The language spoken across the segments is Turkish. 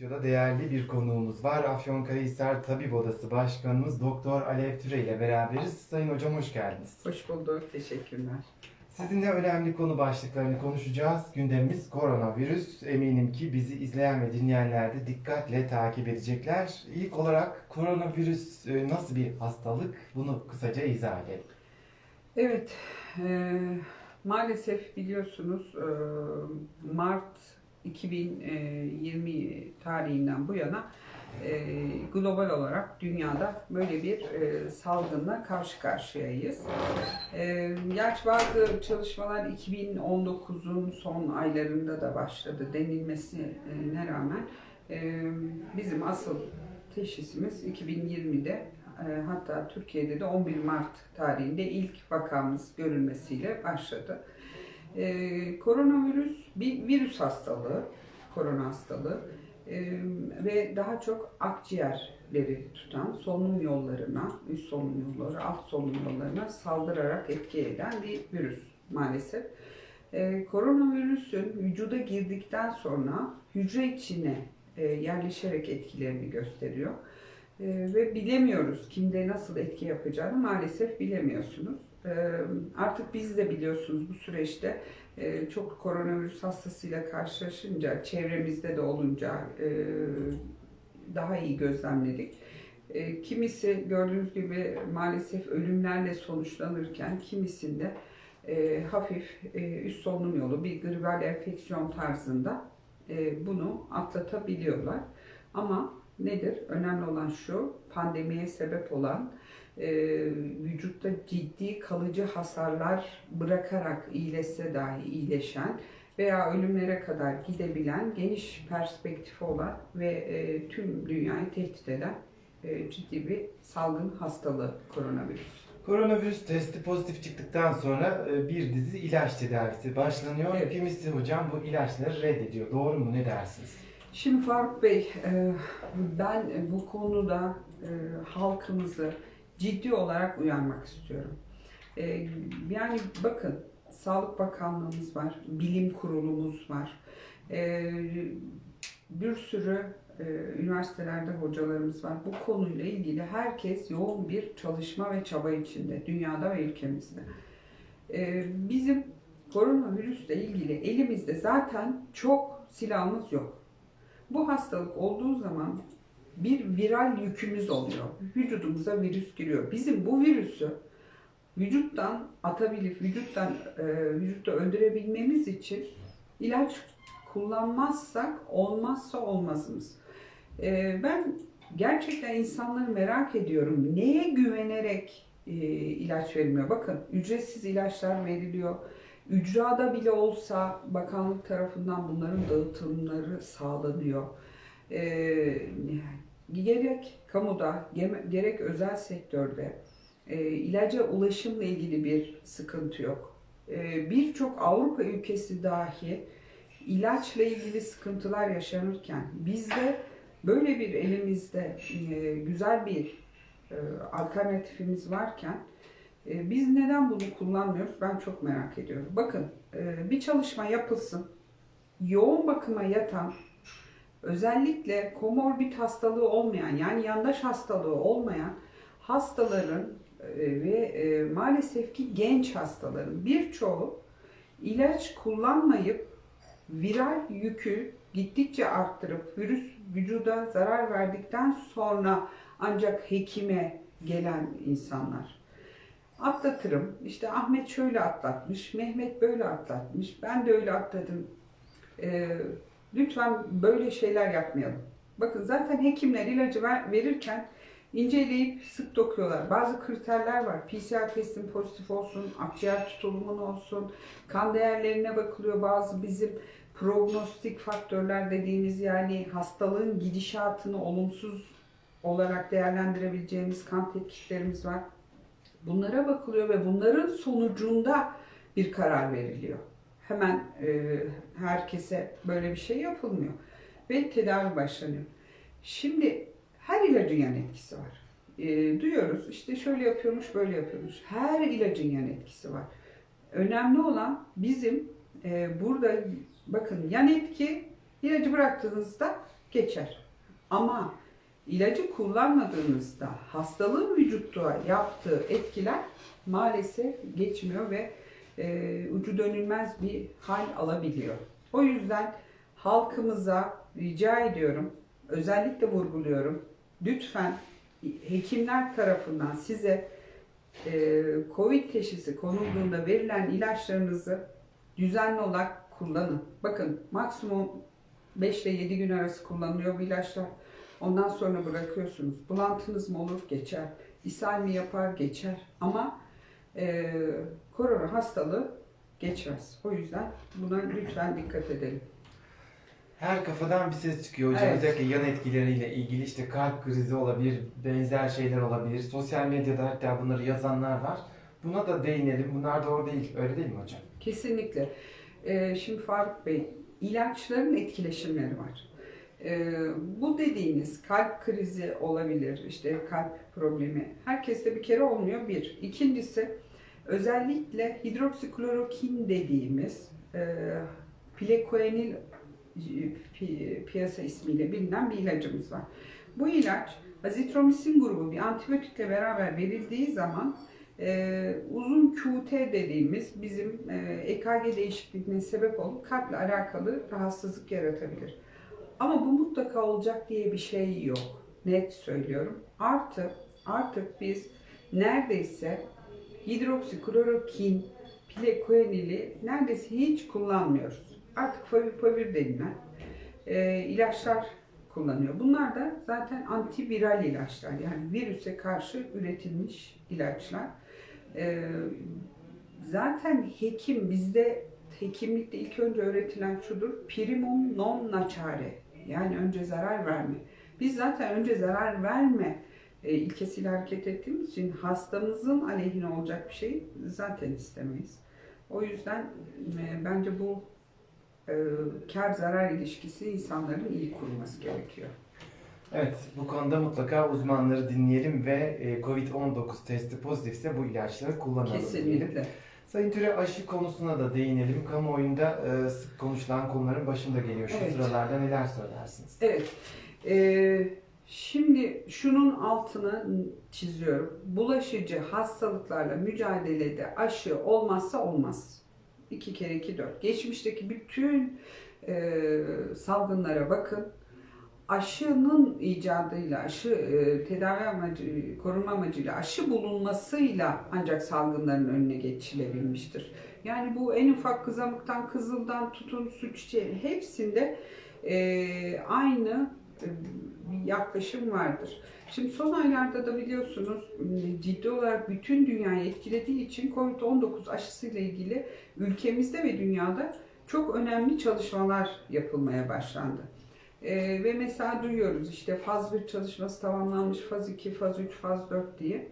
Stüdyoda değerli bir konuğumuz var. Afyonkarahisar Tabip Odası Başkanımız Doktor Alev Türe ile beraberiz. Sayın Hocam hoş geldiniz. Hoş bulduk. Teşekkürler. Sizinle önemli konu başlıklarını konuşacağız. Gündemimiz koronavirüs. Eminim ki bizi izleyen ve dinleyenler de dikkatle takip edecekler. İlk olarak koronavirüs e, nasıl bir hastalık? Bunu kısaca izah edelim. Evet, e, maalesef biliyorsunuz e, Mart 2020 tarihinden bu yana e, global olarak dünyada böyle bir e, salgınla karşı karşıyayız. E, gerçi bazı çalışmalar 2019'un son aylarında da başladı denilmesine rağmen e, bizim asıl teşhisimiz 2020'de e, hatta Türkiye'de de 11 Mart tarihinde ilk vakamız görülmesiyle başladı. E, koronavirüs bir virüs hastalığı, korona hastalığı E, ve daha çok akciğerleri tutan solunum yollarına, üst solunum yolları, alt solunum yollarına saldırarak etki eden bir virüs maalesef. E, koronavirüsün vücuda girdikten sonra hücre içine e, yerleşerek etkilerini gösteriyor. Ee, ve bilemiyoruz kimde nasıl etki yapacağını maalesef bilemiyorsunuz. Ee, artık biz de biliyorsunuz bu süreçte e, çok koronavirüs hastasıyla karşılaşınca, çevremizde de olunca e, daha iyi gözlemledik. E, kimisi gördüğünüz gibi maalesef ölümlerle sonuçlanırken kimisinde hafif üst solunum yolu bir gribal enfeksiyon tarzında bunu atlatabiliyorlar. Ama nedir? Önemli olan şu, pandemiye sebep olan vücutta ciddi kalıcı hasarlar bırakarak iyileşse dahi iyileşen veya ölümlere kadar gidebilen geniş perspektifi olan ve e, tüm dünyayı tehdit eden e, ciddi bir salgın hastalığı koronavirüs. Koronavirüs testi pozitif çıktıktan sonra e, bir dizi ilaç tedavisi başlanıyor. Evet. Kimisi hocam bu ilaçları reddediyor. Doğru mu? Ne dersiniz? Şimdi Faruk Bey, e, ben bu konuda e, halkımızı ciddi olarak uyarmak istiyorum. E, Yani bakın, Sağlık Bakanlığımız var, bilim kurulumuz var. E, Bir sürü e, üniversitelerde hocalarımız var. Bu konuyla ilgili herkes yoğun bir çalışma ve çaba içinde, dünyada ve ülkemizde. E, Bizim koronavirüsle ilgili elimizde zaten çok silahımız yok. Bu hastalık olduğu zaman bir viral yükümüz oluyor. Vücudumuza virüs giriyor. Bizim bu virüsü vücuttan atabilip vücuttan e, vücutta öldürebilmemiz için ilaç kullanmazsak olmazsa olmazımız. E, ben gerçekten insanları merak ediyorum. Neye güvenerek e, ilaç verilmiyor? Bakın ücretsiz ilaçlar veriliyor. Ücrada bile olsa bakanlık tarafından bunların dağıtımları sağlanıyor. Ee, gerek kamuda gerek özel sektörde e, ilaca ulaşımla ilgili bir sıkıntı yok. E, Birçok Avrupa ülkesi dahi ilaçla ilgili sıkıntılar yaşanırken bizde böyle bir elimizde e, güzel bir e, alternatifimiz varken e, Biz neden bunu kullanmıyoruz? Ben çok merak ediyorum. Bakın e, bir çalışma yapılsın. Yoğun bakıma yatan, özellikle komorbid hastalığı olmayan yani yandaş hastalığı olmayan hastaların e, ve e, maalesef ki genç hastaların birçoğu ilaç kullanmayıp viral yükü gittikçe arttırıp virüs vücuda zarar verdikten sonra ancak hekime gelen insanlar atlatırım. İşte Ahmet şöyle atlatmış, Mehmet böyle atlatmış, ben de öyle atladım. Ee, lütfen böyle şeyler yapmayalım. Bakın zaten hekimler ilacı ver- verirken inceleyip sık dokuyorlar. Bazı kriterler var. PCR testin pozitif olsun, akciğer tutulumun olsun, kan değerlerine bakılıyor. Bazı bizim prognostik faktörler dediğimiz yani hastalığın gidişatını olumsuz olarak değerlendirebileceğimiz kan tetkiklerimiz var. Bunlara bakılıyor ve bunların sonucunda bir karar veriliyor. Hemen e, herkese böyle bir şey yapılmıyor. Ve tedavi başlanıyor. Şimdi her ilacın yan etkisi var. E, duyuyoruz işte şöyle yapıyormuş böyle yapıyormuş. Her ilacın yan etkisi var. Önemli olan bizim e, burada bakın yan etki ilacı bıraktığınızda geçer. Ama ilacı kullanmadığınızda hastalığın vücutta yaptığı etkiler maalesef geçmiyor ve e, ucu dönülmez bir hal alabiliyor. O yüzden halkımıza rica ediyorum, özellikle vurguluyorum. Lütfen hekimler tarafından size e, Covid teşhisi konulduğunda verilen ilaçlarınızı düzenli olarak kullanın. Bakın maksimum 5 ile 7 gün arası kullanılıyor bu ilaçlar. Ondan sonra bırakıyorsunuz. Bulantınız mı olur? Geçer. İshal mi yapar? Geçer. Ama e, korona hastalığı geçmez. O yüzden buna lütfen dikkat edelim. Her kafadan bir ses çıkıyor hocam. Evet. Özellikle yan etkileriyle ilgili işte kalp krizi olabilir, benzer şeyler olabilir. Sosyal medyada hatta bunları yazanlar var. Buna da değinelim. Bunlar doğru değil. Öyle değil mi hocam? Kesinlikle. Ee, şimdi Faruk Bey, ilaçların etkileşimleri var. Ee, bu dediğiniz kalp krizi olabilir, işte kalp problemi. Herkeste bir kere olmuyor bir. İkincisi özellikle hidroksiklorokin dediğimiz e, plekoenil e, pi- piyasa ismiyle bilinen bir ilacımız var. Bu ilaç azitromisin grubu bir antibiyotikle beraber verildiği zaman ee, uzun QT dediğimiz bizim e, EKG değişikliğine sebep olup kalple alakalı rahatsızlık yaratabilir. Ama bu mutlaka olacak diye bir şey yok. Net söylüyorum. Artık artık biz neredeyse hidroksiklorokin, plekoenili neredeyse hiç kullanmıyoruz. Artık favipiravir denilen e, ilaçlar kullanıyor. Bunlar da zaten antiviral ilaçlar. Yani virüse karşı üretilmiş ilaçlar. Ee, zaten hekim bizde hekimlikte ilk önce öğretilen şudur. Primum non nocere. Yani önce zarar verme. Biz zaten önce zarar verme e, ilkesiyle hareket ettiğimiz için hastamızın aleyhine olacak bir şey zaten istemeyiz. O yüzden e, bence bu e, kar zarar ilişkisi insanların iyi kurması gerekiyor. Evet, bu konuda mutlaka uzmanları dinleyelim ve e, Covid-19 testi pozitifse bu ilaçları kullanalım diyelim. Sayın Türe aşı konusuna da değinelim. Kamuoyunda e, sık konuşulan konuların başında geliyor. Şu Evet. sıralarda neler söylersiniz? Evet. Ee, şimdi şunun altını çiziyorum. Bulaşıcı hastalıklarla mücadelede aşı olmazsa olmaz. 2 kere 2 4. Geçmişteki bütün e, salgınlara bakın. Aşının icadıyla, aşı e, tedavi amacı, korunma amacıyla aşı bulunmasıyla ancak salgınların önüne geçilebilmiştir. Yani bu en ufak kızamıktan, kızıldan tutun, su çiçeği hepsinde e, aynı e, yaklaşım vardır. Şimdi son aylarda da biliyorsunuz ciddi olarak bütün dünyayı etkilediği için COVID-19 aşısıyla ilgili ülkemizde ve dünyada çok önemli çalışmalar yapılmaya başlandı. E, ve mesela duyuyoruz işte faz 1 çalışması tamamlanmış, faz 2, faz 3, faz 4 diye.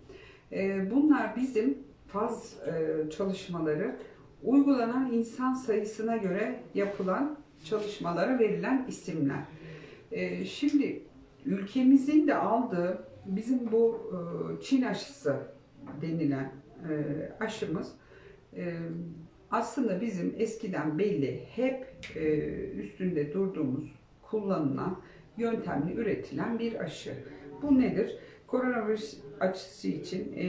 E, bunlar bizim faz e, çalışmaları uygulanan insan sayısına göre yapılan çalışmalara verilen isimler. Ee, şimdi ülkemizin de aldığı bizim bu e, Çin aşısı denilen e, aşımız e, aslında bizim eskiden belli hep e, üstünde durduğumuz kullanılan yöntemle üretilen bir aşı. Bu nedir? Koronavirüs aşısı için e,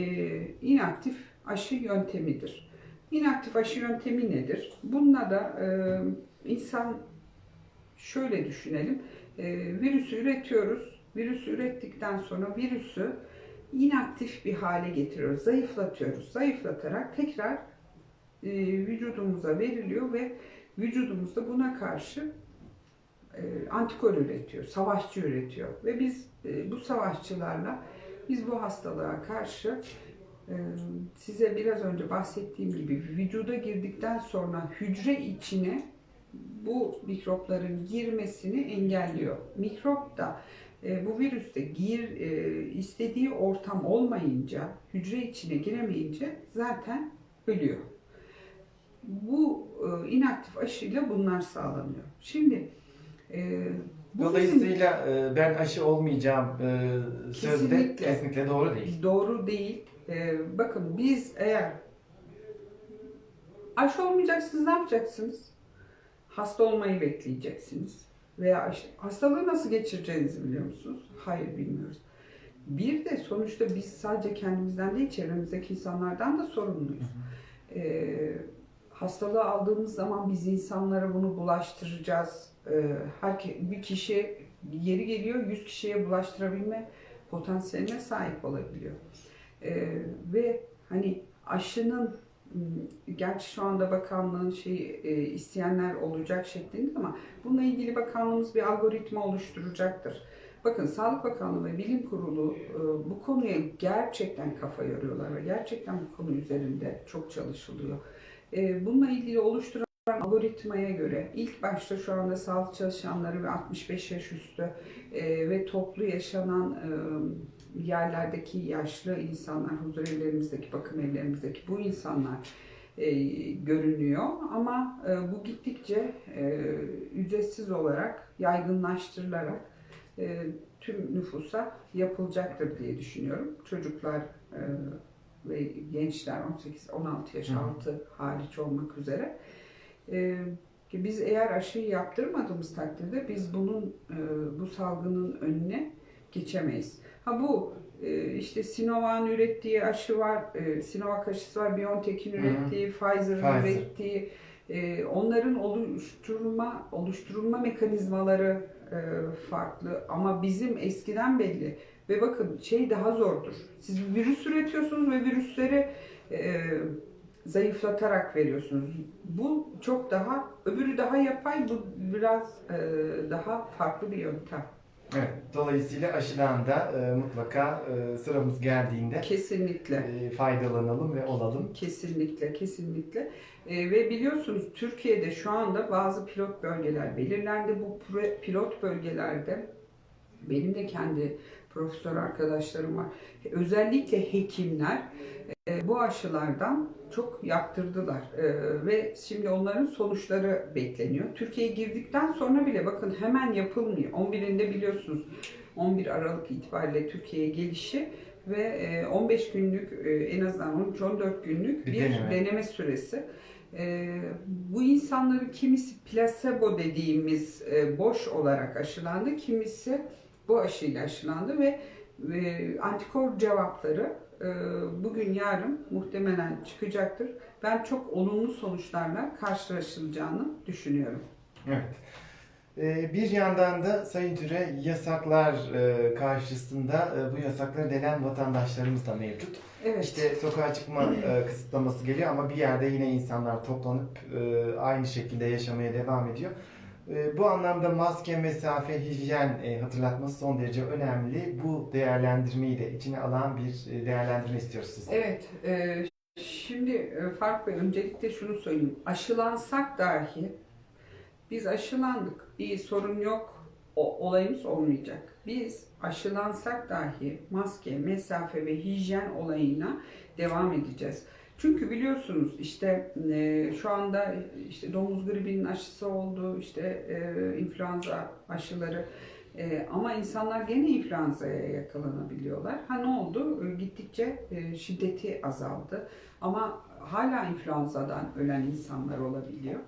inaktif aşı yöntemidir. İnaktif aşı yöntemi nedir? Bununla da e, insan şöyle düşünelim. E, virüsü üretiyoruz. Virüsü ürettikten sonra virüsü inaktif bir hale getiriyoruz. Zayıflatıyoruz. Zayıflatarak tekrar e, vücudumuza veriliyor ve vücudumuzda buna karşı antikor üretiyor, savaşçı üretiyor. Ve biz e, bu savaşçılarla biz bu hastalığa karşı e, size biraz önce bahsettiğim gibi vücuda girdikten sonra hücre içine bu mikropların girmesini engelliyor. Mikrop da e, bu virüste gir e, istediği ortam olmayınca, hücre içine giremeyince zaten ölüyor. Bu e, inaktif aşıyla bunlar sağlanıyor. Şimdi e, bu bizim Dolayısıyla e, ben aşı olmayacağım e, sözü de Kesinlikle. kesinlikle doğru değil. doğru değil. E, bakın biz eğer aşı olmayacaksınız ne yapacaksınız? Hasta olmayı bekleyeceksiniz. Veya işte hastalığı nasıl geçireceğinizi biliyor musunuz? Hayır bilmiyoruz. Bir de sonuçta biz sadece kendimizden değil çevremizdeki insanlardan da sorumluyuz. Ee, hastalığı aldığımız zaman biz insanlara bunu bulaştıracağız. Herke, bir kişi yeri geliyor 100 kişiye bulaştırabilme potansiyeline sahip olabiliyor. Ee, ve hani aşının m, gerçi şu anda bakanlığın şey e, isteyenler olacak şeklinde ama bununla ilgili bakanlığımız bir algoritma oluşturacaktır. Bakın Sağlık Bakanlığı ve Bilim Kurulu e, bu konuya gerçekten kafa yoruyorlar ve gerçekten bu konu üzerinde çok çalışılıyor. E, Bununla ilgili oluşturan algoritmaya göre ilk başta şu anda sağlık çalışanları ve 65 yaş üstü e, ve toplu yaşanan e, yerlerdeki yaşlı insanlar, huzur evlerimizdeki, bakım evlerimizdeki bu insanlar e, görünüyor. Ama e, bu gittikçe e, ücretsiz olarak yaygınlaştırılarak e, tüm nüfusa yapılacaktır diye düşünüyorum. Çocuklar e, ve gençler 18-16 yaş altı hariç olmak üzere. E, ki biz eğer aşıyı yaptırmadığımız takdirde biz bunun e, bu salgının önüne geçemeyiz. Ha bu e, işte Sinovac'ın ürettiği aşı var, e, Sinovac aşısı var, BioNTech'in ürettiği, Pfizer'ın Pfizer. ürettiği, onların oluşturma oluşturulma mekanizmaları farklı ama bizim eskiden belli ve bakın şey daha zordur. Siz virüs üretiyorsunuz ve virüsleri zayıflatarak veriyorsunuz. Bu çok daha, öbürü daha yapay, bu biraz e, daha farklı bir yöntem. Evet, dolayısıyla aşıdan da e, mutlaka e, sıramız geldiğinde Kesinlikle. e, faydalanalım ve olalım. Kesinlikle, kesinlikle. Ee, ve biliyorsunuz Türkiye'de şu anda bazı pilot bölgeler belirlendi. Bu pilot bölgelerde benim de kendi profesör arkadaşlarım var. Özellikle hekimler e, bu aşılardan çok yaptırdılar E, ve şimdi onların sonuçları bekleniyor. Türkiye'ye girdikten sonra bile bakın hemen yapılmıyor. 11'inde biliyorsunuz 11 Aralık itibariyle Türkiye'ye gelişi ve e, 15 günlük e, en azından 13-14 günlük Bir bir, deneme. deneme. süresi. Bu insanların kimisi plasebo dediğimiz boş olarak aşılandı, kimisi bu aşıyla aşılandı ve e, antikor cevapları e, bugün yarın muhtemelen çıkacaktır. Ben çok olumlu sonuçlarla karşılaşılacağını düşünüyorum. Evet. E, bir yandan da Sayın Türe yasaklar e, karşısında e, bu yasakları delen vatandaşlarımız da mevcut. Evet. İşte sokağa çıkma kısıtlaması geliyor ama bir yerde yine insanlar toplanıp aynı şekilde yaşamaya devam ediyor. E, bu anlamda maske, mesafe, hijyen e, hatırlatması son derece önemli. Bu değerlendirmeyi de içine alan bir e, değerlendirme istiyoruz sizden. Evet, e, şimdi Fark Bey öncelikle şunu söyleyeyim. Aşılansak dahi biz aşılandık, bir sorun yok, o, olayımız olmayacak. Biz aşılansak dahi maske, mesafe ve hijyen olayına devam edeceğiz. Çünkü biliyorsunuz işte e, şu anda işte domuz gribinin aşısı oldu, işte e, influenza aşıları e, ama insanlar gene influenza'ya yakalanabiliyorlar. Ha ne oldu? E, Gittikçe e, şiddeti azaldı. Ama hala influenzadan ölen insanlar olabiliyor.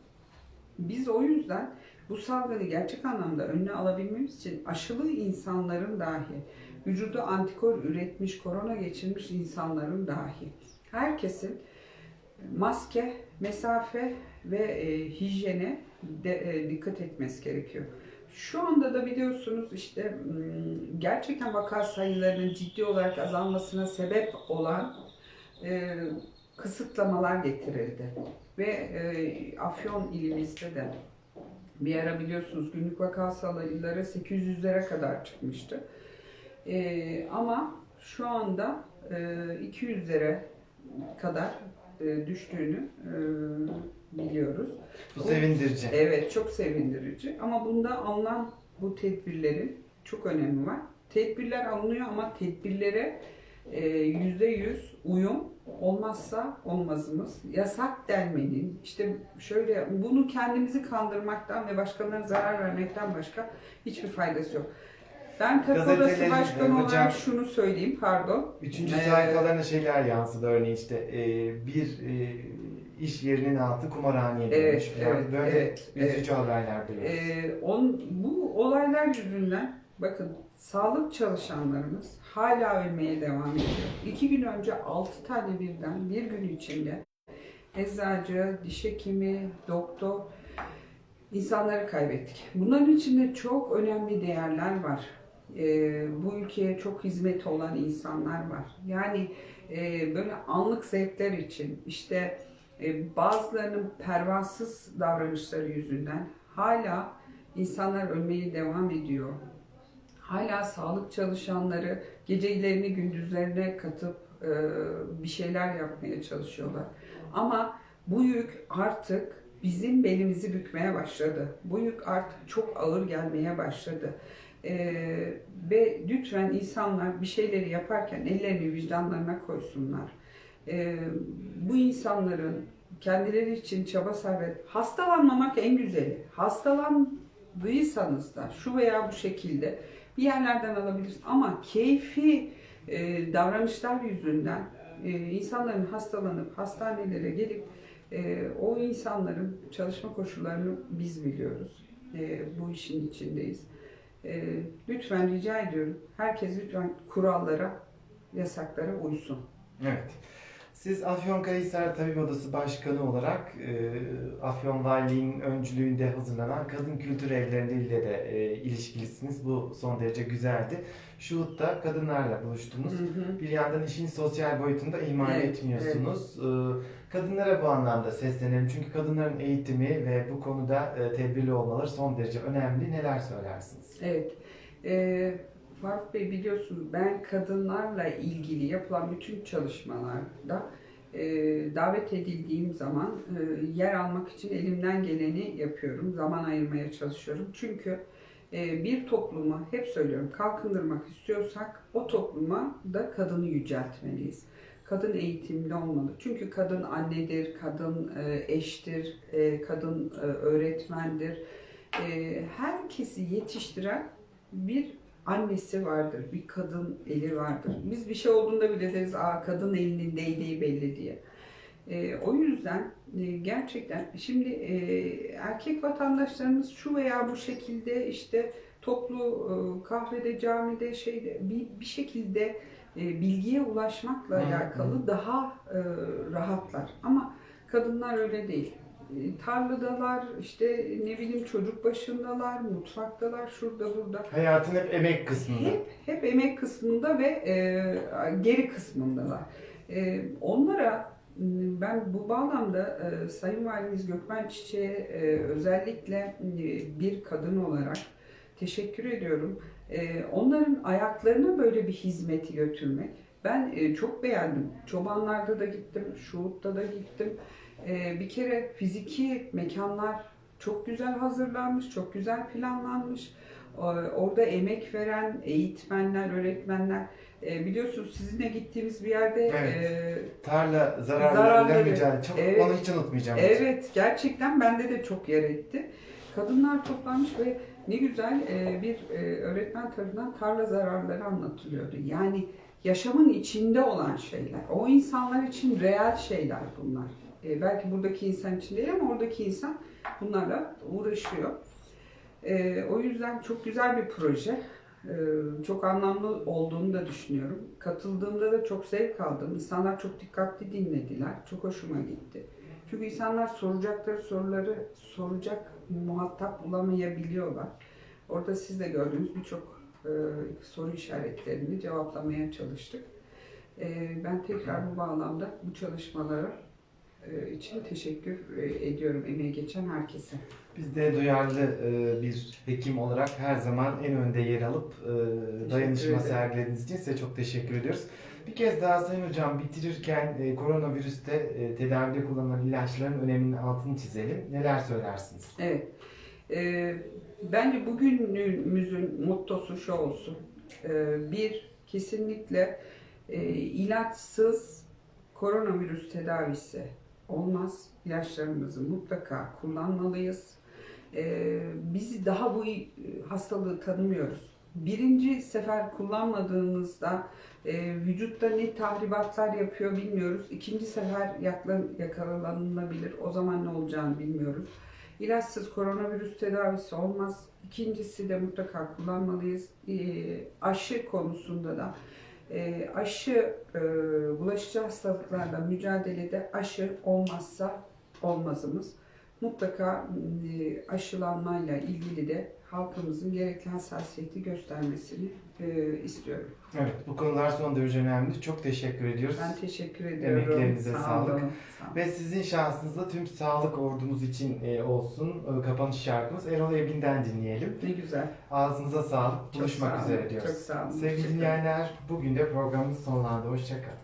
Biz o yüzden bu salgını gerçek anlamda önüne alabilmemiz için aşılı insanların dahi, vücudu antikor üretmiş, korona geçirmiş insanların dahi, herkesin maske, mesafe ve e, hijyene de, e, dikkat etmesi gerekiyor. Şu anda da biliyorsunuz işte m, gerçekten vaka sayılarının ciddi olarak azalmasına sebep olan e, kısıtlamalar getirildi. Ve e, Afyon ilimizde de bir ara biliyorsunuz günlük vaka sayıları 800'lere kadar çıkmıştı. E, ama şu anda e, 200'lere kadar e, düştüğünü e, biliyoruz. Bu sevindirici. Evet çok sevindirici ama bunda alınan bu tedbirlerin çok önemi var. Tedbirler alınıyor ama tedbirlere e, yüzde yüz uyum olmazsa olmazımız. Yasak delmenin işte şöyle bunu kendimizi kandırmaktan ve başkalarına zarar vermekten başka hiçbir faydası yok. Ben Tıp Odası Gazetelerin, Başkanı hocam- olarak şunu söyleyeyim pardon. Üçüncü Ee, sayfalarına şeyler yansıdı örneğin işte e, bir e, iş yerinin altı kumarhaneye Evet, dönmüş falan. evet, Böyle evet, üzücü haberler duyuyoruz. Ee, on, bu olaylar yüzünden bakın sağlık çalışanlarımız hala ölmeye devam ediyor. İki gün önce altı tane birden bir gün içinde eczacı, diş hekimi, doktor insanları kaybettik. Bunların içinde çok önemli değerler var. Ee, bu ülkeye çok hizmet olan insanlar var. Yani e, böyle anlık zevkler için işte e, bazılarının pervasız davranışları yüzünden hala insanlar ölmeye devam ediyor. Hala sağlık çalışanları gecelerini gündüzlerine katıp e, bir şeyler yapmaya çalışıyorlar. Ama bu yük artık bizim belimizi bükmeye başladı. Bu yük artık çok ağır gelmeye başladı. E, ve lütfen insanlar bir şeyleri yaparken ellerini vicdanlarına koysunlar. E, bu insanların kendileri için çaba sarf et. Hastalanmamak en güzeli. Hastalandıysanız da şu veya bu şekilde bir yerlerden alabilirsiniz. Ama keyfi e, davranışlar yüzünden e, insanların hastalanıp hastanelere gelip e, o insanların çalışma koşullarını biz biliyoruz. E, bu işin içindeyiz. E, lütfen rica ediyorum. Herkes lütfen kurallara, yasaklara uysun. Evet. Siz Afyonkarahisar Tabip Odası Başkanı olarak e, Afyon Valiliği'nin öncülüğünde hazırlanan kadın kültür evleriyle de e, ilişkilisiniz. Bu son derece güzeldi. Şuhut'ta kadınlarla buluştunuz. Hı hı. Bir yandan işin sosyal boyutunda ihmal Evet, etmiyorsunuz. Ee, Kadınlara bu anlamda seslenelim. Çünkü kadınların eğitimi ve bu konuda e, tedbirli olmaları son derece önemli. Neler söylersiniz? Evet. Ee, Faruk Bey biliyorsunuz ben kadınlarla ilgili yapılan bütün çalışmalarda e, davet edildiğim zaman e, yer almak için elimden geleni yapıyorum. Zaman ayırmaya çalışıyorum. Çünkü e, bir toplumu hep söylüyorum kalkındırmak istiyorsak o topluma da kadını yüceltmeliyiz. Kadın eğitimli olmalı. Çünkü kadın annedir, kadın e, eştir, e, kadın e, öğretmendir. E, herkesi yetiştiren bir annesi vardır, bir kadın eli vardır. Biz bir şey olduğunda bile deriz, aa kadın elinin değdiği belli diye. E, o yüzden e, gerçekten şimdi e, erkek vatandaşlarımız şu veya bu şekilde işte toplu e, kahvede, camide şeyde bir, bir şekilde e, bilgiye ulaşmakla alakalı daha e, rahatlar. Ama kadınlar öyle değil. E, Tarladalar, işte ne bileyim çocuk başındalar, mutfaktalar, şurada burada. Hayatın hep emek kısmında. Hep, hep emek kısmında ve e, geri kısmındalar. E, onlara m, ben bu bağlamda e, Sayın Valimiz Gökmen Çiçek'e e, özellikle e, bir kadın olarak teşekkür ediyorum. E, onların ayaklarına böyle bir hizmeti götürmek. Ben e, çok beğendim. Çobanlarda da gittim, Şuhut'ta da gittim. E, bir kere fiziki mekanlar çok güzel hazırlanmış, çok güzel planlanmış. Ee, Orada emek veren eğitmenler, öğretmenler, e, biliyorsunuz sizinle gittiğimiz bir yerde Evet. e, Tarla Zararları. mücadele. Çok, Evet. Onu hiç unutmayacağım. evet gerçekten bende de çok yer etti. Kadınlar toplanmış ve ne güzel e, bir e, öğretmen tarafından tarla zararları anlatılıyordu. Yani yaşamın içinde olan şeyler. O insanlar için reel şeyler bunlar. E, belki buradaki insan için değil ama oradaki insan bunlarla uğraşıyor. E, o yüzden çok güzel bir proje. E, çok anlamlı olduğunu da düşünüyorum. Katıldığımda da çok zevk aldım. İnsanlar çok dikkatli dinlediler. Çok hoşuma gitti. Çünkü insanlar soracakları soruları soracak muhatap bulamayabiliyorlar. Orada siz de gördüğünüz birçok e, soru işaretlerini cevaplamaya çalıştık. E, ben tekrar bu bağlamda bu çalışmalara için teşekkür e, ediyorum emeği geçen herkese. Biz de duyarlı e, bir hekim olarak her zaman en önde yer alıp e, dayanışma sergilediğiniz için size çok teşekkür ediyoruz. Bir kez daha Sayın Hocam bitirirken e, koronavirüste e, tedavide kullanılan ilaçların öneminin altını çizelim. Neler söylersiniz? Evet. Ee, bence bugünümüzün mottosu şu olsun. Ee, bir, kesinlikle e, ilaçsız koronavirüs tedavisi olmaz. İlaçlarımızı mutlaka kullanmalıyız. Ee, biz daha bu hastalığı tanımıyoruz. birinci sefer kullanmadığımızda e, vücutta ne tahribatlar yapıyor bilmiyoruz. İkinci sefer yakalanılabilir. O zaman ne olacağını bilmiyoruz. İlaçsız koronavirüs tedavisi olmaz. İkincisi de mutlaka kullanmalıyız. E, aşı konusunda da e, aşı e, bulaşıcı hastalıklarla mücadelede aşı olmazsa olmazımız. Mutlaka e, aşılanmayla ilgili de halkımızın gerekli hassasiyeti göstermesini e, istiyorum. Evet, bu konular son derece önemli. Çok teşekkür ediyoruz. Ben teşekkür ediyorum. Emeklerinize Sağ sağlık. olun, sağ olun. Ve sizin şansınızda tüm sağlık ordumuz için e, olsun. E, Kapanış şarkımız Erol Evgin'den dinleyelim. Ne güzel. Ağzınıza sağlık. Çok Buluşmak sağ olun, üzere diyoruz. Çok sağ olun. Sevgili dinleyenler, bugün de programımız sonlandı. Hoşçakalın.